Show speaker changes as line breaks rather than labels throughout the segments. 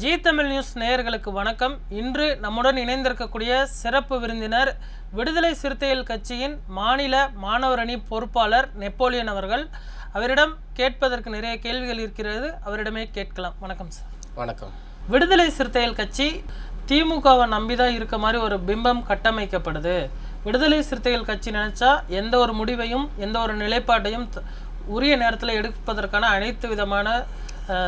G Tamil news நேயர்களுக்கு வணக்கம். இன்று நம்முடன் இணைந்திருக்கக்கூடிய சிறப்பு விருந்தினர் விடுதலை சிறுத்தைகள் கட்சியின் மாநில மாணவர் அணி பொறுப்பாளர் நெப்போலியன் அவர்கள். அவரிடம் கேட்பதற்கு நிறைய கேள்விகள் இருக்கிறது. அவரிடமே கேட்கலாம். வணக்கம் சார்.
வணக்கம்.
விடுதலை சிறுத்தைகள் கட்சி திமுகவை நம்பி தான் இருக்க மாதிரி ஒரு பிம்பம் கட்டமைக்கப்படுது. விடுதலை சிறுத்தைகள் கட்சி நினைச்சா எந்த ஒரு முடிவையும் எந்த ஒரு நிலைப்பாட்டையும் உரிய நேரத்தில் எடுப்பதற்கான அனைத்து விதமான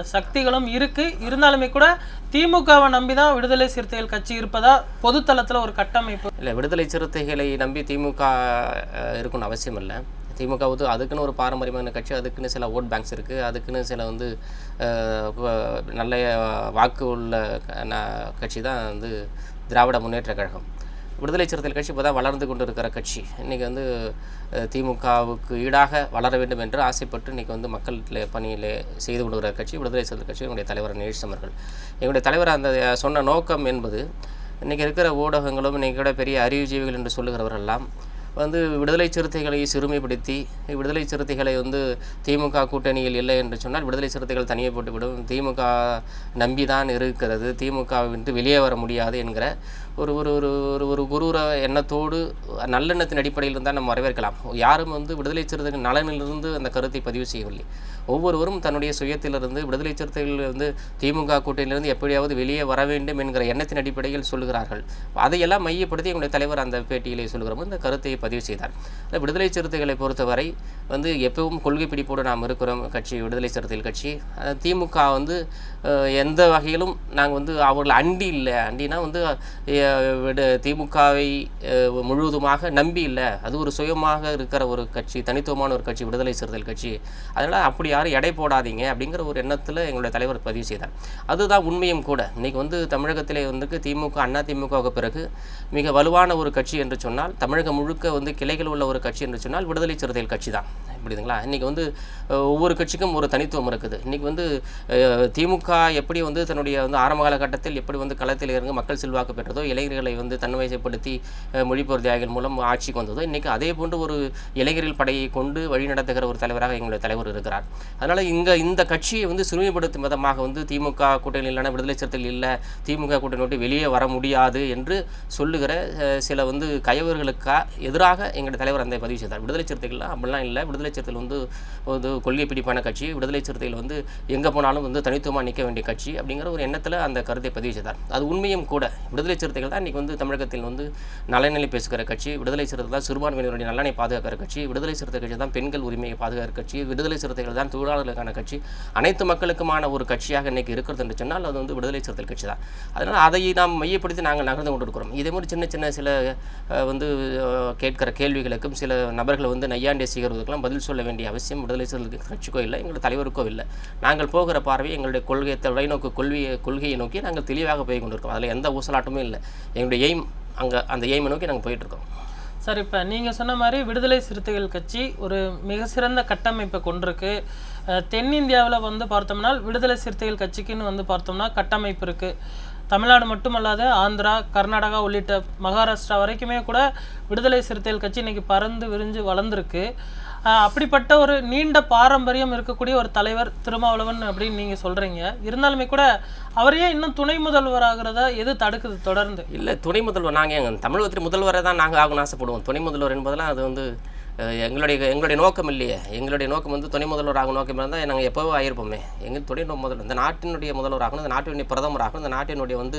சக்திகளும் இருக்குது இருந்தாலுமே கூட திமுகவை நம்பி தான் விடுதலை சிறுத்தைகள் கட்சி இருப்பதா பொதுத்தளத்தில் ஒரு கட்டமைப்பு.
இல்லை விடுதலை சிறுத்தைகளை நம்பி திமுக அஹ், இருக்கணும்னு அவசியம் இல்லை. திமுக வந்து அதுக்குன்னு ஒரு பாரம்பரியமான கட்சி அதுக்குன்னு சில ஓட் பேங்க்ஸ் இருக்குது அதுக்குன்னு சில வந்து நல்ல வாக்கு உள்ள க- ந- கட்சி தான் வந்து திராவிட முன்னேற்ற கழகம். விடுதலை சிறுத்தைகள் கட்சி இப்போ தான் வளர்ந்து கொண்டு இருக்கிற கட்சி. இன்றைக்கி வந்து திமுகவுக்கு ஈடாக வளர வேண்டும் என்று ஆசைப்பட்டு இன்றைக்கி வந்து மக்கள் பணியில் செய்து கொண்டிருக்கிற கட்சி விடுதலை சிறுத்தைகள் கட்சி எங்களுடைய தலைவர் நேஷ் அவர்கள் எங்களுடைய தலைவர் அந்த சொன்ன நோக்கம் என்பது இன்றைக்கி இருக்கிற ஊடகங்களும் இன்றைக்கி கூட பெரிய அறிவுஜீவிகள் என்று சொல்லுகிறவரெல்லாம் வந்து விடுதலை சிறுத்தைகளை சிறுமைப்படுத்தி விடுதலை சிறுத்தைகளை வந்து திமுக கூட்டணியில் இல்லை என்று சொன்னால் விடுதலை சிறுத்தைகள் தனியே போட்டுவிடும். திமுக நம்பி தான் இருக்கிறது. திமுக விட்டு வெளியே வர முடியாது என்கிற ஒரு ஒரு ஒரு ஒரு ஒரு குரூர எண்ணத்தோடு நல்லெண்ணத்தின் அடிப்படையில் இருந்தால் நம்ம வரவேற்கலாம். யாரும் வந்து விடுதலை சிறுத்தைகள் நலனிலிருந்து அந்த கருத்தை பதிவு செய்யவில்லை. ஒவ்வொருவரும் தன்னுடைய சுயத்திலிருந்து விடுதலை சிறுத்தைகள் வந்து திமுக கூட்டணியிலிருந்து எப்படியாவது வெளியே வர வேண்டும் என்கிற எண்ணத்தின் அடிப்படையில் சொல்லுகிறார்கள். அதையெல்லாம் மையப்படுத்தி எங்களுடைய தலைவர் அந்த பேட்டியிலே சொல்கிறோம் இந்த கருத்தை பதிவு செய்தார். அந்த விடுதலை சிறுத்தைகளை பொறுத்தவரை வந்து எப்பவும் கொள்கை பிடிப்போடு நாம் இருக்கிறோம். கட்சி விடுதலை சிறுத்தைகள் கட்சி. திமுக வந்து எந்த வகையிலும் நாங்கள் வந்து அவர்கள் அண்டி இல்லை. அண்டினா வந்து அஹ், விடு திமுகவை முழுவதுமாக நம்பி இல்லை. அது ஒரு சுயமாக இருக்கிற ஒரு கட்சி தனித்துவமான ஒரு கட்சி விடுதலை சிறுத்தைகள் கட்சி. அதனால் அப்படி யாரும் எடை போடாதீங்க அப்படிங்கிற ஒரு எண்ணத்தில் எங்களுடைய தலைவர் பதிவு செய்தார். அதுதான் உண்மையும் கூட. இன்றைக்கி வந்து தமிழகத்திலே வந்து திமுக அண்ணா திமுகவுக்கு பிறகு மிக வலுவான ஒரு கட்சி என்று சொன்னால் தமிழகம் முழுக்க வந்து கிளைகள் உள்ள ஒரு கட்சி என்று சொன்னால் விடுதலை சிறுத்தைகள் கட்சி தான். புரியுதுங்களா? இன்றைக்கி வந்து ஒவ்வொரு கட்சிக்கும் ஒரு தனித்துவம் இருக்குது. இன்றைக்கி வந்து திமுக எப்படி வந்து தன்னுடைய வந்து ஆரம்ப காலகட்டத்தில் எப்படி வந்து களத்தில் இருந்து மக்கள் செல்வாக்கு பெற்றதோ இளைஞர்களை வந்து தன்வயசப்படுத்தி மொழிப்போர் தியாகிகள் மூலம் ஆட்சிக்கு வந்ததோ இன்றைக்கி அதே போன்று ஒரு இளைஞர்கள் படையை கொண்டு வழி நடத்துகிற ஒரு தலைவராக எங்களுடைய தலைவர் இருக்கிறார். அதனால் இங்கே இந்த கட்சியை வந்து சிறுமைப்படுத்தும் விதமாக வந்து திமுக கூட்டணியில் இல்லைனா விடுதலை சிறுத்தைகள் இல்லை திமுக கூட்டணி விட்டு வெளியே வர முடியாது என்று சொல்லுகிற சில வந்து கயவர்களுக்கா எதிராக எங்களுடைய தலைவர் அந்த பதிவு செய்தார். விடுதலை சிறுத்தைகள்லாம் அப்படிலாம் இல்லை. விடுதலை சிறுத்தைகள் வந்து ஒரு கொள்கை பிடிப்பான கட்சி. விடுதலை சிறுத்தைகள் வந்து எங்கே போனாலும் வந்து தனித்துவமாக நிற்க வேண்டிய கட்சி அப்படிங்கிற ஒரு எண்ணத்தில் அந்த கருத்தை பதிவு செய்தார். அது உண்மையும் கூட. விடுதலை வார்த்தைகள் தான் இன்றைக்கி வந்து தமிழகத்தில் வந்து நலநிலை பேசுகிற கட்சி விடுதலை சிறுத்தை தான் சிறுபான்மையினருடைய நலனை பாதுகாக்கிற கட்சி விடுதலை சிறுத்தை கட்சி தான் பெண்கள் உரிமையை பாதுகாக்கிற கட்சி விடுதலை சிறுத்தைகள் தான் தொழிலாளர்களுக்கான கட்சி அனைத்து மக்களுக்குமான ஒரு கட்சியாக இன்றைக்கி இருக்கிறது என்று சொன்னால் அது வந்து விடுதலை சிறுத்தை கட்சி தான். அதனால் அதை நாம் மையப்படுத்தி நாங்கள் நகர்ந்து கொண்டிருக்கிறோம். இதே மாதிரி சின்ன சின்ன சில வந்து கேட்கிற கேள்விகளுக்கும் சில நபர்களை வந்து நையாண்டே செய்கிறதுக்கெல்லாம் பதில் சொல்ல வேண்டிய அவசியம் விடுதலை சிறுத்தை கட்சிக்கோ இல்லை எங்கள் தலைவருக்கோ இல்லை. நாங்கள் போகிற பார்வை எங்களுடைய கொள்கை தொலைநோக்கு கொள்கையை கொள்கையை நோக்கி நாங்கள் தெளிவாக போய் கொண்டிருக்கோம் அதில் எந்த ஊசலாட்டமும் இல்லை. எங்களுடைய எய்ம் அங்கே அந்த எய்மை நோக்கி நாங்கள் போயிட்டுருக்கோம்.
சார் இப்போ நீங்கள் சொன்ன மாதிரி விடுதலை சிறுத்தைகள் கட்சி ஒரு மிக சிறந்த கட்டமைப்பை கொண்டிருக்கு. தென்னிந்தியாவில் வந்து பார்த்தோம்னா விடுதலை சிறுத்தைகள் கட்சிக்குன்னு வந்து பார்த்தோம்னா கட்டமைப்பு இருக்குது தமிழ்நாடு மட்டுமல்லாது ஆந்திரா கர்நாடகா உள்ளிட்ட மகாராஷ்டிரா வரைக்குமே கூட விடுதலை சிறுத்தைகள் கட்சி இன்றைக்கி பறந்து விரிஞ்சு வளர்ந்துருக்கு. அப்படிப்பட்ட ஒரு நீண்ட பாரம்பரியம் இருக்கக்கூடிய ஒரு தலைவர் திருமாவளவன் அப்படின்னு நீங்கள் சொல்கிறீங்க இருந்தாலுமே கூட அவரையே இன்னும் துணை முதல்வர் ஆகிறதா எது தடுக்குது தொடர்ந்து?
இல்லை துணை முதல்வர் நாங்கள் எங்கள் தமிழகத்தில் முதல்வரை தான் நாங்கள் ஆகணும்னு ஆசைப்படுவோம். துணை முதல்வர் என்பதெல்லாம் அது வந்து எங்களுடைய எங்களுடைய நோக்கம் இல்லையே. எங்களுடைய நோக்கம் வந்து துணை முதல்வர் ஆகும் நோக்கம் இருந்தால் நாங்கள் எப்போவோ ஆயிருப்போமே. எங்கள் துணை முதல்வர் இந்த நாட்டினுடைய முதல்வர் ஆகணும் இந்த நாட்டினுடைய பிரதமர் ஆகணும் இந்த நாட்டினுடைய வந்து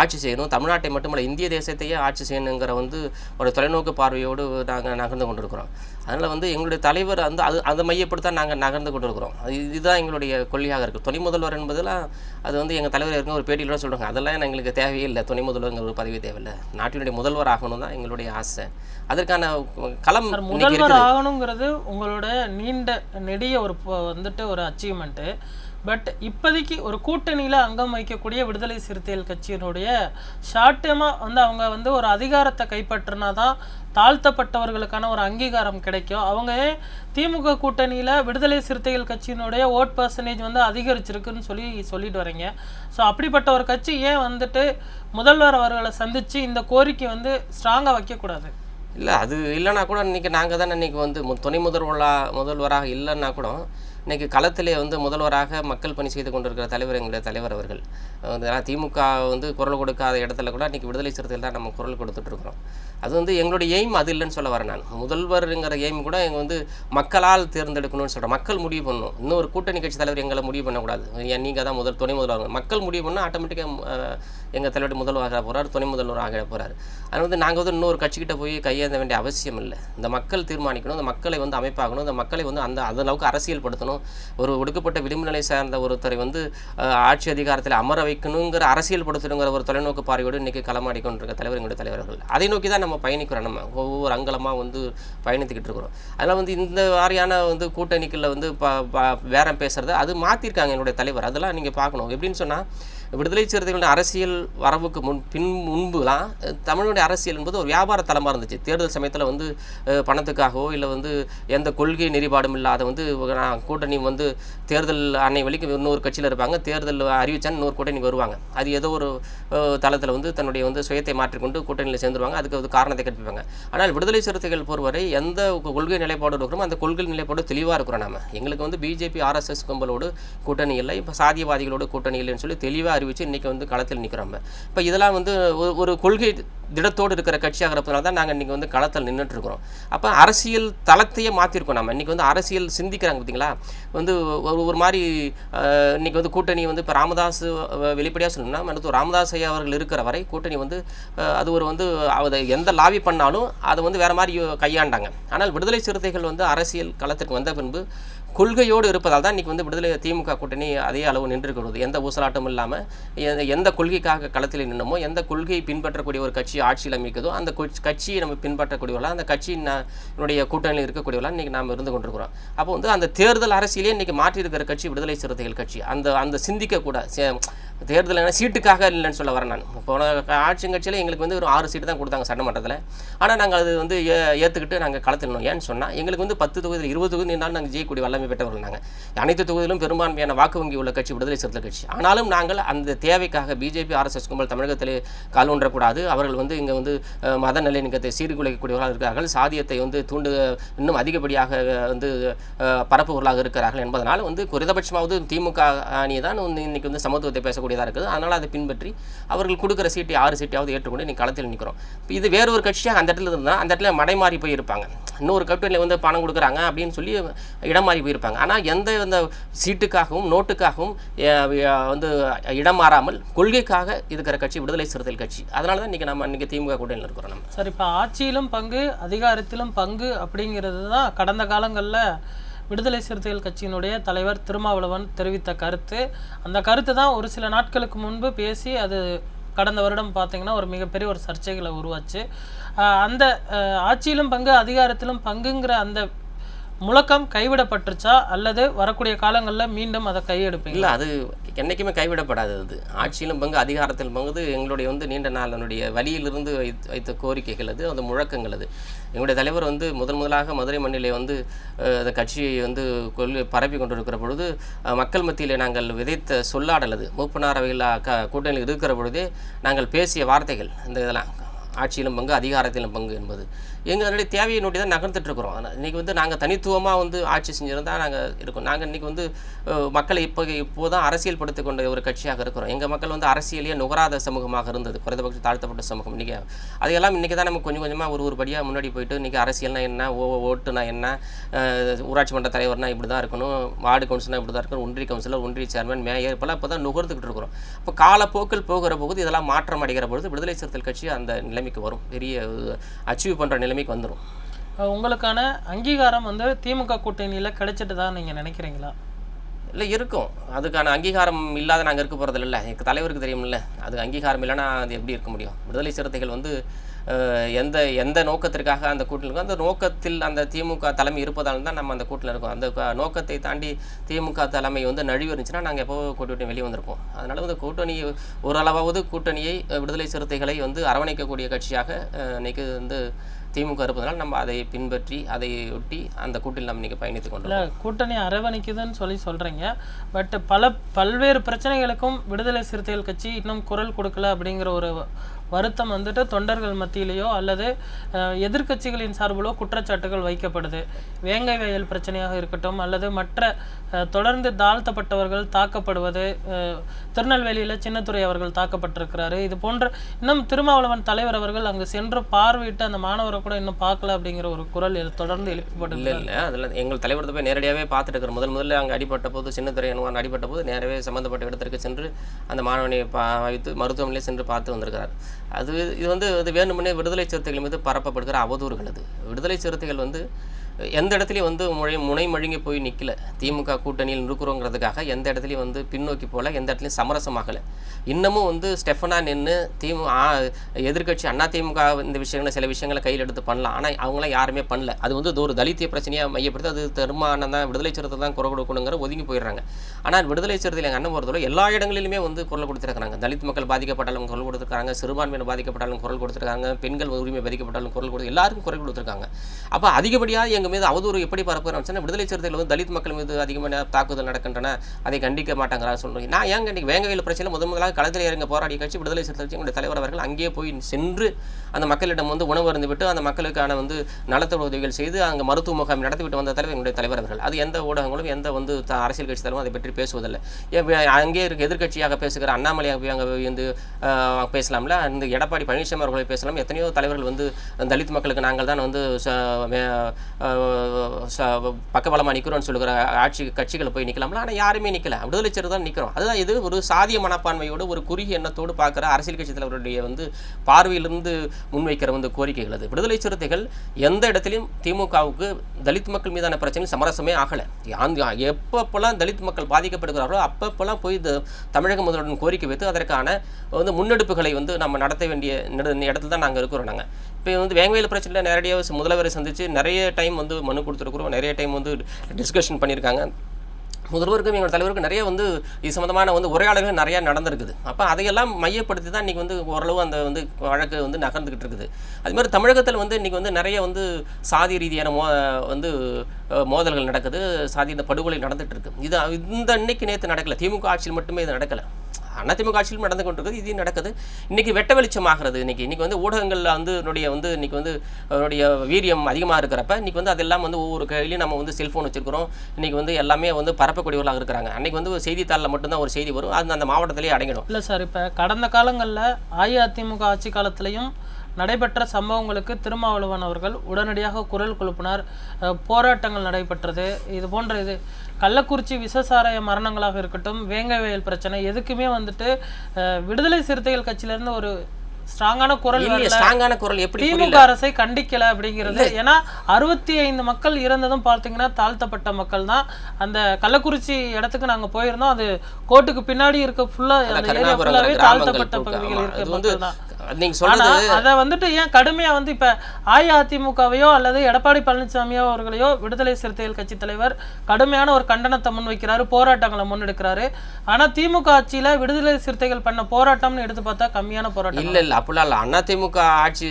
ஆட்சி செய்யணும் தமிழ்நாட்டை மட்டுமல்ல இந்திய தேசத்தையே ஆட்சி செய்யணுங்கிற வந்து ஒரு தொலைநோக்கு பார்வையோடு நாங்கள் நகர்ந்து கொண்டிருக்கிறோம். அதனால் வந்து எங்களுடைய தலைவர் வந்து அது அதை மையப்படுத்த நாங்கள் நகர்ந்து கொண்டிருக்கிறோம். அது இதுதான் எங்களுடைய கொள்கையாக இருக்குது துணை முதல்வர் என்பதெல்லாம் அது வந்து எங்கள் தலைவர் இருக்க ஒரு பேட்டியில் சொல்கிறாங்க அதெல்லாம் எங்களுக்கு தேவையே இல்லை. துணை முதல்வருங்கிற ஒரு பதவி தேவையில்லை. நாட்டினுடைய முதல்வர் ஆகணும் தான் எங்களுடைய ஆசை. அதற்கான களம்
முதல்வர் ஆகணுங்கிறது உங்களோட நீண்ட நெடிய ஒரு வந்துட்டு ஒரு அச்சீவ்மெண்ட்டு பட் இப்போதைக்கு ஒரு கூட்டணியில் அங்கம் வைக்கக்கூடிய விடுதலை சிறுத்தைகள் கட்சியினுடைய ஷார்ட் டேமாக வந்து அவங்க வந்து ஒரு அதிகாரத்தை கைப்பற்றினா தான் தாழ்த்தப்பட்டவர்களுக்கான ஒரு அங்கீகாரம் கிடைக்கும். அவங்க ஏன் திமுக கூட்டணியில் விடுதலை சிறுத்தைகள் கட்சியினுடைய ஓட் பர்சன்டேஜ் வந்து அதிகரிச்சிருக்குன்னு சொல்லி சொல்லிட்டு வரீங்க. ஸோ அப்படிப்பட்ட ஒரு கட்சி ஏன் வந்துட்டு முதல்வர் அவர்களை சந்தித்து இந்த கோரிக்கை வந்து ஸ்ட்ராங்காக வைக்கக்கூடாது?
இல்லை அது இல்லைன்னா கூட இன்றைக்கி நாங்கள் தானே இன்றைக்கி வந்து மு- துணை முதல்வராக முதல்வராக இல்லைன்னா கூட இன்றைக்கி களத்திலே வந்து முதல்வராக மக்கள் பணி செய்து கொண்டிருக்கிற தலைவர் எங்களுடைய தலைவர் அவர்கள். ஏன்னா திமுக வந்து குரல் கொடுக்காத இடத்துல கூட இன்றைக்கி விடுதலை சிறுத்தைகள் தான் நம்ம குரல் கொடுத்துட்ருக்குறோம். அது வந்து எங்களுடைய எய்ம் அது இல்லைன்னு சொல்ல வரேன் நான். முதல்வருங்கிற எய்ம் கூட எங்கள் வந்து மக்களால் தேர்ந்தெடுக்கணும்னு சொல்கிறேன் மக்கள் முடிவு பண்ணணும். இன்னொரு கூட்டணி கட்சி தலைவர் எங்களை முடிவு பண்ணக்கூடாது. ஏன் நீங்கள் தான் முதல் துணை முதல்வர் மக்கள் முடிவு பண்ணால் ஆட்டோமேட்டிக்காக எங்கள் தலைவர் முதல்வராக போகிறார் துணை முதல்வர் ஆக போகிறார் அது வந்து நாங்கள் வந்து இன்னொரு கட்சிக்கிட்ட போய் கையேந்த வேண்டிய அவசியம் இல்லை. இந்த மக்கள் தீர்மானிக்கணும். இந்த மக்களை வந்து அமைப்பாகணும். இந்த மக்களை வந்து அந்த அந்த அளவுக்கு அரசியல்படுத்தணும். ஒரு ஒடுக்கப்பட்ட விளிம்பு நிலை சார்ந்த ஒருத்தரை வந்து ஆட்சி அதிகாரத்தில் அமர வைக்கணுங்கிற அரசியல் படுத்தணுங்கிற ஒரு தொலைநோக்கு பார்வையோடு இன்றைக்கி களமாடி கொண்டிருக்க தலைவர் எங்களுடைய தலைவர்கள் அதை நோக்கி தான் நம்ம பயணிக்கிறோம். நம்ம ஒவ்வொரு அங்கலமாக வந்து பயணித்துக்கிட்டு இருக்கிறோம். அதெல்லாம் வந்து இந்த மாதிரியான வந்து கூட்டணிகளில் வந்து ப ப- பேரம் அது மாற்றிருக்காங்க என்னுடைய தலைவர். அதெல்லாம் நீங்கள் பார்க்கணும். எப்படின்னு சொன்னால் விடுதலை சிறுத்தைகளின் அரசியல் வரவுக்கு முன் பின் முன்புலாம் அஹ், தமிழுடைய அரசியல் என்பது ஒரு வியாபார தலமாக இருந்துச்சு. தேர்தல் சமயத்தில் வந்து பணத்துக்காகவோ இல்லை வந்து எந்த கொள்கை நெறிபாடும் இல்லாத வந்து நான் கூட்டணி வந்து தேர்தல் அன்னை வழிக்கு இன்னொரு கட்சியில் இருப்பாங்க. தேர்தல் அறிவிச்சான் இன்னொரு கூட்டணி வருவாங்க. அது ஏதோ ஒரு தளத்தில் வந்து தன்னுடைய வந்து சுயத்தை மாற்றிக்கொண்டு கூட்டணியில் சேர்ந்துருவாங்க. அதுக்கு வந்து காரணத்தை கற்பிப்பாங்க ஆனால் விடுதலை சிறுத்தைகள் பொறுவரை எந்த கொள்கை நிலைப்பாடு இருக்கிறோமோ அந்த கொள்கை நிலைப்பாடு தெளிவாக இருக்கிறோம் நாம. எங்களுக்கு வந்து பிஜேபி ஆர்எஸ்எஸ் கும்பலோடு கூட்டணி இல்லை. இப்போ சாதியவாதிகளோடு கூட்டணி இல்லைன்னு சொல்லி தெளிவாக அறிவித்து இன்றைக்கி வந்து களத்தில் நிற்கிறோம் இப்போ இதெல்லாம் வந்து ஒரு- ஒரு கொள்கை திடத்தோடு இருக்கிற கட்சியாக இருப்பதனால தான் நாங்கள் இன்றைக்கி வந்து களத்தில் நின்றுட்டு இருக்கிறோம் அப்போ அரசியல் தளத்தையே மாற்றிருக்கோம் நம்ம இன்றைக்கி வந்து அரசியல் சிந்திக்கிறாங்க பார்த்தீங்களா வந்து ஒரு ஒரு மாதிரி இன்றைக்கி இன்னைக்கு வந்து கூட்டணி வந்து இப்போ ராமதாஸ் வெளிப்படையாக சொல்லணும்னா அடுத்து ராமதாஸ் ஐயா அவர்கள் இருக்கிற வரை கூட்டணி வந்து அது ஒரு வந்து அதை எந்த லாபி பண்ணாலும் அதை வந்து வேறு மாதிரி கையாண்டாங்க. ஆனால் விடுதலை சிறுத்தைகள் வந்து அரசியல் களத்திற்கு வந்த பின்பு கொள்கையோடு இருப்பதால் தான் இன்றைக்கி வந்து விடுதலை திமுக கூட்டணி அதே அளவு நின்றுக்கிறது எந்த ஊசலாட்டமும் இல்லாமல் எந்த- எந்த கொள்கைக்காக களத்தில் நின்னமோ எந்த கொள்கையை பின்பற்றக்கூடிய ஒரு கட்சி ஆட்சியில் அமைக்குதோ அந்த கட்சியை நம்ம பின்பற்றக்கூடியவர்களாக அந்த கட்சியின் கூட்டணியில் இருக்கக்கூடியவர்களாக இன்றைக்கி நாம் இருந்து கொண்டிருக்கிறோம். அப்போ வந்து அந்த தேர்தல் அரசியலே இன்றைக்கி மாற்றி இருக்கிற கட்சி விடுதலை சிறுத்தைகள் கட்சி. அந்த அந்த சிந்திக்கக்கூடாது தேர்தல் என்ன சீட்டுக்காக இல்லைன்னு சொல்ல வரேன் நான். போன ஆட்சி கட்சியில் எங்களுக்கு வந்து ஒரு ஆறு சீட்டு தான் கொடுத்தாங்க சட்டமன்றத்தில். ஆனால் நாங்கள் அது வந்து ஏ ஏற்றுக்கிட்டு நாங்கள் களத்தில் ஏன்னு சொன்னால் எங்களுக்கு வந்து பத்து தொகுதியில் இருபது தொகுதி நின்றாலும் நாங்கள் ஜெயிக்கக்கூடிய வல்லமை பெற்றவர்கள் நாங்கள் அனைத்து தொகுதியிலும் பெரும்பான்மையான வாக்கு வங்கி உள்ள கட்சி விடுதலை சிறுத்தை கட்சி. ஆனாலும் நாங்கள் அந்த தேவைக்காக பிஜேபி ஆர்எஸ்எஸ் கும்பல் தமிழகத்திலே கால் ஊன்றக்கூடாது. அவர்கள் வந்து இங்கே வந்து மத நல்லிணக்கத்தை சீர்குலைக்கக்கூடியவர்களாக இருக்கிறார்கள். சாதியத்தை வந்து தூண்டு இன்னும் அதிகப்படியாக வந்து பரப்புவர்களாக இருக்கிறார்கள் என்பதனால் வந்து குறைந்தபட்சமாவது திமுக அணி தான் வந்து இன்னைக்கு வந்து சமத்துவத்தை பேசக்கூடியதாக இருக்குது. அதனால் அதை பின்பற்றி அவர்கள் கொடுக்குற சீட்டை ஆறு சீட்டையாவது ஏற்றுக்கொண்டு நீ களத்தில் நிற்கிறோம். இது வேற ஒரு கட்சியாக அந்த இடத்துல இருந்தால் அந்த இடத்துல மடைமாறி போயிருப்பாங்க. இன்னொரு கட்டணியில் வந்து பணம் கொடுக்குறாங்க அப்படின்னு சொல்லி இடம் மாறி நம்பியிருப்பாங்க ஆனால் எந்த இந்த சீட்டுக்காகவும் நோட்டுக்காகவும் வந்து இடம் மாறாமல் கொள்கைக்காக இருக்கிற கட்சி விடுதலை சிறுத்தைகள் கட்சி. அதனால தான் இன்றைக்கி நம்ம இன்றைக்கி திமுக கூட்டணியில் இருக்கிறோம் நம்ம.
சார் இப்போ ஆட்சியிலும் பங்கு அதிகாரத்திலும் பங்கு அப்படிங்கிறது தான் கடந்த காலங்களில் விடுதலை சிறுத்தைகள் கட்சியினுடைய தலைவர் திருமாவளவன் தெரிவித்த கருத்து. அந்த கருத்து தான் ஒரு சில நாட்களுக்கு முன்பு பேசி அது கடந்த வருடம் பார்த்தீங்கன்னா ஒரு மிகப்பெரிய ஒரு சர்ச்சைகளை உருவாச்சு. அந்த ஆட்சியிலும் பங்கு அதிகாரத்திலும் பங்குங்கிற அந்த முழக்கம் கைவிடப்பட்டுருச்சா? அல்லது வரக்கூடிய காலங்களில் மீண்டும் அதை கையெடுப்பீங்க
இல்லை அது என்றைக்குமே கைவிடப்படாது அது. ஆட்சியிலும் பங்கு அதிகாரத்திலும் பங்கு எங்களுடைய வந்து நீண்ட நாளனுடைய வழியிலிருந்து வைத்த வைத்த கோரிக்கைகள் அது அந்த முழக்கங்கள் அது. எங்களுடைய தலைவர் வந்து முதன் முதலாக மதுரை மண்ணிலே வந்து அந்த கட்சியை வந்து கொள்ளி பரப்பி கொண்டிருக்கிற பொழுது மக்கள் மத்தியிலே நாங்கள் விதைத்த சொல்லாடல் அது. மூப்பனார் அவையில் க கூட்டணியில் இருக்கிற பொழுதே நாங்கள் பேசிய வார்த்தைகள் இந்த இதெல்லாம். ஆட்சியிலும் பங்கு அதிகாரத்திலும் பங்கு என்பது. எங்களுடைய தேவையை நோட்டி தான் நகர்ந்துட்டு இருக்கிறோம் ஆனால் இன்றைக்கி வந்து நாங்கள் தனித்துவமாக வந்து ஆட்சி செஞ்சுருந்தால் நாங்கள் இருக்கோம். நாங்கள் இன்றைக்கி வந்து மக்களை இப்போ இப்போ தான் அரசியல் படுத்திக் கொண்ட ஒரு கட்சியாக இருக்கிறோம். எங்கள் மக்கள் வந்து அரசியலையே நுகராத சமூகமாக இருந்தது. குறைந்தபட்சம் தாழ்த்தப்பட்ட சமூகம். இன்றைக்கி அதையெல்லாம் இன்றைக்கி தான் நம்ம கொஞ்சம் கொஞ்சமாக ஒரு ஒரு படியாக முன்னாடி போயிட்டு இன்றைக்கி அரசியல்னா என்ன ஓ ஓட்டுனா என்ன ஊராட்சி மன்ற தலைவர்னால் இப்படி தான் இருக்கணும் வார்டு கவுன்சிலர் இப்படி தான் இருக்கணும் ஒன்றிய கவுன்சிலர் ஒன்றிய சேர்மன் மேயர் இப்போலாம் இப்போ தான் நுகர்ந்துக்கிட்டு இருக்கிறோம். இப்போ காலப்போக்கில் போகிற போது இதெல்லாம் மாற்றம் அடைகிற பொழுது விடுதலை சிறுத்தைகள் கட்சி அந்த நிலைமைக்கு வரும். பெரிய அச்சீவ் பண்ணுற நிலைமைக்கு வந்துடும்
உங்களுக்கான அங்கீகாரம் வந்து திமுக கூட்டணியில் கிடைச்சிட்டு தான் நீங்கள் நினைக்கிறீங்களா?
இல்லை இருக்கும். அதுக்கான அங்கீகாரம் இல்லாத நாங்கள் இருக்க போகிறது இல்லை எங்கள் தலைவருக்கு தெரியும்ல. அது அங்கீகாரம் இல்லைன்னா அது எப்படி இருக்க முடியும்? விடுதலை சிறுத்தைகள் வந்து எந்த எந்த நோக்கத்திற்காக அந்த கூட்டில் இருக்கோ அந்த நோக்கத்தில் அந்த திமுக தலைமை இருப்பதால் தான் நம்ம அந்த கூட்டில் இருக்கோம். அந்த நோக்கத்தை தாண்டி திமுக தலைமை வந்து நழுவி இருந்துச்சுன்னா நாங்கள் எப்போ கூட்டி விட்டு வெளியே வந்திருப்போம். அதனால் வந்து கூட்டணி ஓரளவாவது கூட்டணியை விடுதலை சிறுத்தைகளை வந்து அரவணைக்கக்கூடிய கட்சியாக அஹ், இன்னைக்கு வந்து திமுக இருப்பதனால் நம்ம அதை பின்பற்றி அதை ஒட்டி அந்த கூட்டில் நம்ம இன்னைக்கு பயணித்துக் கொண்டோம்
இல்லை கூட்டணி அரவணைக்குதுன்னு சொல்லி சொல்கிறீங்க பட் பல பல்வேறு பிரச்சனைகளுக்கும் விடுதலை சிறுத்தைகள் கட்சி இன்னும் குரல் கொடுக்கல அப்படிங்கிற ஒரு வருத்தம் வந்துட்டு தொண்டர்கள் மத்தியிலேயோ அல்லது எதிர்கட்சிகளின் எதிர்க்கட்சிகளின் சார்பிலோ குற்றச்சாட்டுகள் வைக்கப்படுது. வேங்கை வயல் பிரச்சனையாக இருக்கட்டும் அல்லது மற்ற தொடர்ந்து தாழ்த்தப்பட்டவர்கள் தாக்கப்படுவது திருநெல்வேலியில் சின்னத்துறை அவர்கள் தாக்கப்பட்டிருக்கிறாரு. இது போன்ற இன்னும் திருமாவளவன் தலைவர் அவர்கள் அங்கு சென்று பார்வையிட்டு அந்த மாணவரை கூட இன்னும் பார்க்கல அப்படிங்கிற ஒரு குரல் தொடர்ந்து எழுப்பப்படும்
இல்லை இல்லை. அதில் எங்கள் தலைவர் போய் நேரடியாகவே பார்த்துட்டு இருக்கிற முதல் முதல்ல அங்கே அடிபட்ட போது சின்னத்துறை அனுமான் அடிபட்ட போது நேரவே சம்மந்தப்பட்ட இடத்திற்கு சென்று அந்த மாணவனை பா வைத்து மருத்துவமனையிலே சென்று பார்த்து வந்திருக்கிறார். அது இது வந்து இது வேணுமுன்னே விடுதலை சிறுத்தைகள் மீது பரப்பப்படுகிற அவதூறுகள் அது. விடுதலை சிறுத்தைகள் வந்து எந்த இடத்துலையும் வந்து முனை முனை மழுங்கி போய் நிற்கல திமுக கூட்டணியில் இருக்கிறோங்கிறதுக்காக எந்த இடத்துலையும் வந்து பின்னோக்கி போகல எந்த இடத்துலையும் சமரசமாகலை இன்னமும் வந்து ஸ்டெஃபனா நின்று திமு எதிர்கட்சி அண்ணா திமுக இந்த விஷயங்களை சில விஷயங்களை கையில் எடுத்து பண்ணலாம். ஆனால் அவங்களாம் யாருமே பண்ணல. அது வந்து ஒரு தலித்திய பிரச்சனையாக மையப்படுத்தி அது தருமானம் தான் விடுதலை சிறுத்தை தான் குரல் கொடுக்கணுங்கிற ஒதுங்கி போயிடுறாங்க. ஆனால் விடுதலை சிறுத்தையில் எங்கள் அண்ணன் பொறுத்தவரை எல்லா இடங்களிலுமே வந்து குரல் கொடுத்துருக்காங்க தலித் மக்கள் பாதிக்கப்பட்டாலும் குரல் கொடுத்துருக்காங்க சிறுபான்மையினர் பாதிக்கப்பட்டாலும் குரல் கொடுத்துருக்காங்க பெண்கள் உரிமை பாதிக்கப்பட்டாலும் குரல் கொடுத்து எல்லாருக்கும் குரல் கொடுத்துருக்காங்க. அப்போ அதிகப்படியாக எங்கள் மீது அவதூறு எப்படி பரப்புகிறான்னு சொன்னால் விடுதலை சிறுத்தைகள் வந்து தலித் மக்கள் மீது அதிகமான தாக்குதல் நடக்கின்றன அதை கண்டிக்க மாட்டாங்கிறாங்க சொல்கிறீங்க நான் ஏன் இன்றைக்கி வேங்கவையில் பிரச்சனை முதன் முதலாக களத்தில் இறங்க போராடிய கட்சி விடுதலை சிறுத்தை கட்சி தலைவர் அவர்கள் அங்கேயே போய் சென்று அந்த மக்களிடம் வந்து உணவு அருந்து விட்டு அந்த மக்களுக்கான வந்து நலத்த உதவிகள் செய்து அங்கே மருத்துவ முகாம் நடத்திவிட்டு வந்த தலைவர் எங்களுடைய தலைவர் அவர்கள். அது எந்த ஊடகங்களும் எந்த வந்து அரசியல் கட்சி தலைவரும் அதை பற்றி பேசுவதில்லை. அங்கே இருக்க எதிர்க்கட்சியாக பேசுகிற அண்ணாமலையாக போய் அங்கே வந்து பேசலாம்ல? அந்த எடப்பாடி பழனிசாமி அவர்களை பேசலாம். எத்தனையோ தலைவர்கள் வந்து தலித் மக்களுக்கு நாங்கள் தான் வந்து ச- பக்கபலமாக நிற்கிறோம்னு சொல்லுகிற ஆட்சி கட்சிகளை போய் நிற்கலாம்ல ஆனால் யாருமே நிற்கல விடுதலை சிறு தான் நிற்கிறோம் அதுதான் இது ஒரு சாதிய மனப்பான்மையோடு ஒரு குறுகிய எண்ணத்தோடு பார்க்குற அரசியல் கட்சி தலைவருடைய வந்து பார்வையிலிருந்து முன்வைக்கிற வந்து கோரிக்கைகள் அது. விடுதலை சிறுத்தைகள் எந்த இடத்துலையும் திமுகவுக்கு தலித் மக்கள் மீதான பிரச்சனையும் சமரசமே ஆகலை. அந்த தலித் மக்கள் பாதிக்கப்படுகிறார்களோ அப்பப்போலாம் போய் தமிழக முதல்வருடன் கோரிக்கை வைத்து அதற்கான வந்து முன்னெடுப்புகளை வந்து நம்ம நடத்த வேண்டிய இடத்துல தான் நாங்கள் இருக்கிறோம் நாங்கள் இப்போ வந்து வேங்கவேல் பிரச்சனையில் நேரடியாக முதல்வரை சந்தித்து நிறைய டைம் வந்து மனு கொடுத்துருக்குறோம். நிறைய டைம் வந்து டிஸ்கஷன் பண்ணியிருக்காங்க. முதல்வருக்கும் எங்கள் தலைவருக்கும் நிறைய வந்து இது சம்மந்தமான வந்து உரையாடல்கள் நிறையா நடந்திருக்குது. அப்போ அதையெல்லாம் மையப்படுத்தி தான் இன்றைக்கி வந்து ஓரளவு அந்த வந்து வழக்கு வந்து நகர்ந்துக்கிட்டு இருக்குது. அது மாதிரி தமிழகத்தில் வந்து இன்றைக்கி வந்து நிறைய வந்து சாதி ரீதியான மோ வந்து மோதல்கள் நடக்குது. சாதி இந்த படுகொலை நடந்துகிட்டு இருக்குது இது இந்த இன்னைக்கு நேற்று நடக்கலை. திமுக ஆட்சியில் மட்டுமே இது நடக்கலை. அதிமுக ஆட்சியிலும் நடந்து கொண்டிருக்குது இது நடக்குது. இன்றைக்கி வெட்ட வெளிச்சமாகிறது. இன்றைக்கி இன்னைக்கு வந்து ஊடகங்கள்ல வந்து என்னுடைய வந்து இன்னைக்கு வந்து என்னுடைய வீரியம் அதிகமாக இருக்கிறப்ப இன்னைக்கு வந்து அதெல்லாம் வந்து ஒவ்வொரு கையிலையும் நம்ம வந்து செல்ஃபோன் வச்சுருக்கிறோம். இன்றைக்கி வந்து எல்லாமே வந்து பரப்பக்கூடியவர்களாக இருக்கிறாங்க. அன்றைக்கி வந்து ஒரு செய்தித்தாளில் மட்டும்தான் ஒரு செய்தி வரும். அது அந்த மாவட்டத்திலேயே அடங்கிடும்.
இல்லை சார் இப்போ கடந்த காலங்களில் அஇஅதிமுக ஆட்சி காலத்திலையும் நடைபெற்ற சம்பவங்களுக்கு திருமாவளவன் அவர்கள் உடனடியாக குரல் எழுப்பினார் அஹ், போராட்டங்கள் நடைபெற்றது. இது போன்ற இது கள்ளக்குறிச்சி விசசாராய மரணங்களாக இருக்கட்டும் வேங்கை வயல் பிரச்சனை எதுக்குமே வந்துட்டு விடுதலை சிறுத்தைகள் கட்சியிலேருந்து ஒரு ஸ்ட்ராங்கான குரல்
ஸ்ட்ராங்கான குரல் எப்படி
திமுக அரசை கண்டிக்கல அப்படிங்கிறது. ஏன்னா அறுபத்தி ஐந்து மக்கள் இறந்ததும் பார்த்தீங்கன்னா தாழ்த்தப்பட்ட மக்கள் தான். அந்த கள்ளக்குறிச்சி இடத்துக்கு நாங்க போயிருந்தோம். அது கோட்டுக்கு பின்னாடி இருக்க ஃபுல்லா அந்த ஏரியா
கருணாபுரம்
ஃபுல்லாவே தாழ்த்தப்பட்ட. பகுதிகள் இருக்க மக்கள் தான்.
நீங்க சொல்றது
அதை வந்துட்டு ஏன் கடுமையா வந்து இப்ப அஇஅதிமுகவையோ அல்லது எடப்பாடி பழனிசாமியோ அவர்களையோ விடுதலை சிறுத்தைகள் கட்சி தலைவர் கடுமையான ஒரு கண்டனத்தை முன்வைக்கிறாரு போராட்டங்களை முன்னெடுக்கிறாரு. ஆனா திமுக ஆட்சியில விடுதலை சிறுத்தைகள் பண்ண போராட்டம்னு எடுத்து பார்த்தா கம்மியான போராட்டம்.
இல்ல இல்ல அப்படிலாம் இல்ல. அண்ணா திமுக ஆட்சி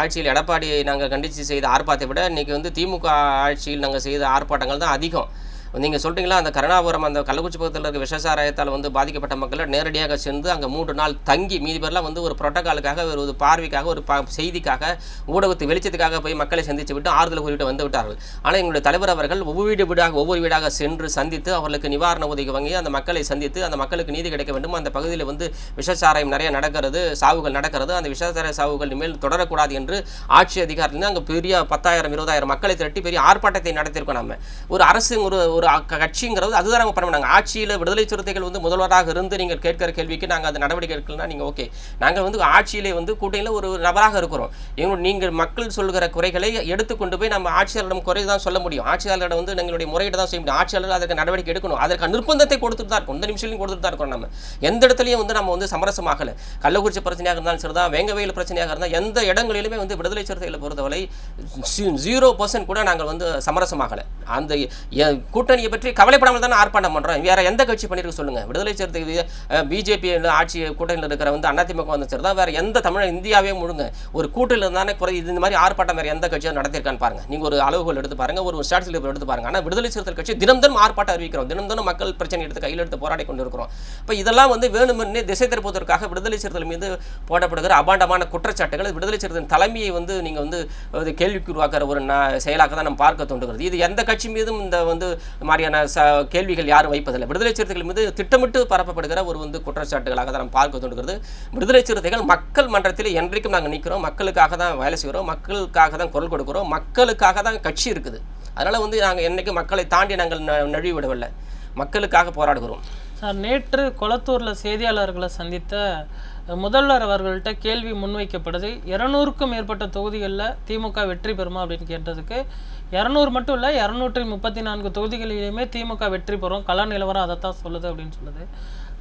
ஆட்சியில் எடப்பாடி நாங்க கண்டிச்சு செய்த ஆர்ப்பாட்டத்தை விட இன்னைக்கு வந்து திமுக ஆட்சியில் நாங்க செய்த ஆர்ப்பாட்டங்கள் தான் அதிகம். நீங்கள் சொல்கிறீங்களா அந்த கருணாபுரம் அந்த கள்ளக்குறிச்சி பக்கத்தில் இருக்க விஷசாராயத்தால் வந்து பாதிக்கப்பட்ட மக்களை நேரடியாக சென்று அங்கே மூன்று நாள் தங்கி மீதி பேர்லாம் வந்து ஒரு புரோட்டோக்காலுக்காக ஒரு ஒரு பார்வைக்காக ஒரு பா செய்திக்காக ஊடகத்து வெளிச்சத்துக்காக போய் மக்களை சந்தித்து விட்டு ஆறுதல் கூறிவிட்டு வந்து விட்டார்கள். ஆனால் எங்களுடைய தலைவர் அவர்கள் ஒவ்வொரு வீடு வீடாக ஒவ்வொரு வீடாக சென்று சந்தித்து அவர்களுக்கு நிவாரண உதவி வாங்கி அந்த மக்களை சந்தித்து அந்த மக்களுக்கு நீதி கிடைக்க வேண்டும். அந்த பகுதியில் வந்து விஷசாராயம் நிறைய நடக்கிறது சாவுகள் நடக்கிறது. அந்த விஷசாராய சாவுகள் இனிமேல் தொடரக்கூடாது என்று ஆட்சி அதிகாரத்தில் அங்கே பெரிய பத்தாயிரம் இருபதாயிரம் மக்களை திரட்டி பெரிய ஆர்ப்பாட்டத்தை நடத்தியிருக்கோம் நம்ம ஒரு அரசு ஒரு ஒரு கட்சிங்கிறது அதுதான் நம்ம பண்ண நாங்கள் ஆட்சியில் விடுதலை சிறுத்தைகள் வந்து முதல்வராக இருந்து நீங்கள் கேட்கிற கேள்விக்கு நாங்கள் அந்த நடவடிக்கை எடுக்கலன்னா நீங்கள் ஓகே நாங்கள் வந்து ஆட்சியிலே வந்து கூட்டணியில் ஒரு நபராக இருக்கிறோம். எங்களுடைய நீங்கள் மக்கள் சொல்கிற குறைகளை எடுத்துக்கொண்டு போய் நம்ம ஆட்சியாளரிடம் குறை தான் சொல்ல முடியும். ஆட்சியாளரிடம் வந்து எங்களுடைய முறையீடு தான் செய்ய முடியும். ஆட்சியாளர் அதற்கு நடவடிக்கை எடுக்கணும். அதற்கு நிர்பந்தத்தை கொடுத்துட்டு தான் இருக்கும். இந்த நிமிஷத்துலையும் கொடுத்துட்டு தான் இருக்கோம் நம்ம எந்த இடத்துலையும் வந்து நம்ம வந்து சமரசமாகலை. கள்ளக்குறிச்சி பிரச்சனையாக இருந்தாலும் சரி தான் வேங்கவயல் பிரச்சனையாக இருந்தால் எந்த இடங்களிலுமே வந்து விடுதலை சிறுத்தைகளை பொறுத்தவரை ஜீரோ பர்சன்ட் கூட நாங்கள் வந்து சமரசமாகலை. அந்த எ- கூட்டணி கூட்டணியை பற்றி கவலைப்படாமல் தானே ஆர்ப்பாட்டம் பண்ணுறோம் வேறு எந்த கட்சி பண்ணியிருக்கு சொல்லுங்கள் விடுதலை சிறுத்தை பிஜேபி ஆட்சி கூட்டணியில் இருக்கிற வந்து அதிமுக வந்து சரி தான் வேறு எந்த தமிழ் இந்தியாவே முழுங்க. ஒரு கூட்டணியில் இருந்தானே குறை இது இந்த மாதிரி ஆர்ப்பாட்டம் வேறு எந்த கட்சியும் நடத்திருக்கான்னு பாருங்கள் நீங்கள் ஒரு அளவுகள் எடுத்து பாருங்கள் ஒரு ஸ்டாட்டிஸ்டிக் எடுத்து பாருங்க. ஆனால் விடுதலை சிறுத்தை கட்சி தினம் தினம் ஆர்ப்பாட்டம் அறிவிக்கிறோம். தினம் தினம் மக்கள் பிரச்சனை எடுத்து கையில் எடுத்து போராடி கொண்டு இருக்கிறோம் இப்போ இதெல்லாம் வந்து வேணுமென்னே திசை திருப்பதற்காக விடுதலை சிறுத்தைகள் மீது போடப்படுகிற அபாண்டமான குற்றச்சாட்டுகள் விடுதலை சிறுத்தையின் தலைமையை வந்து நீங்கள் வந்து அது கேள்விக்கு உருவாக்குற ஒரு செயலாக தான் நம்ம பார்க்க தோன்றுகிறது. இது எந்த கட்சி மீதும் இந்த வந்து மாதிரியான ச கேள்விகள் யாரும் வைப்பதில்லை. விடுதலை சிறுத்தைகள் மீது திட்டமிட்டு பரப்பப்படுகிற ஒரு வந்து குற்றச்சாட்டுகளாக தான் நாம் பார்க்க தோன்றுகிறது விடுதலை சிறுத்தைகள் மக்கள் மன்றத்தில் என்றைக்கும் நாங்கள் நிற்கிறோம் மக்களுக்காக தான் வேலை செய்கிறோம். மக்களுக்காக தான் குரல் கொடுக்கிறோம். மக்களுக்காக தான் கட்சி இருக்குது. அதனால் வந்து நாங்கள் என்றைக்கும் மக்களை தாண்டி நாங்கள் ந- நழுவி விடவில்லை மக்களுக்காக போராடுகிறோம்.
சார் நேற்று கொளத்தூரில் செய்தியாளர்களை சந்தித்த முதல்வர் அவர்கள்ட்ட கேள்வி முன்வைக்கப்படுது. இரநூறுக்கும் மேற்பட்ட தொகுதிகளில் திமுக வெற்றி பெறுமா அப்படின்னு கேட்டதுக்கு இரநூறு மட்டும் இல்லை இரநூற்றி முப்பத்தி நான்கு தொகுதிகளிலுமே திமுக வெற்றி பெறும் கள நிலவரம் அதைத்தான் சொல்லுது அப்படின்னு சொல்லுது.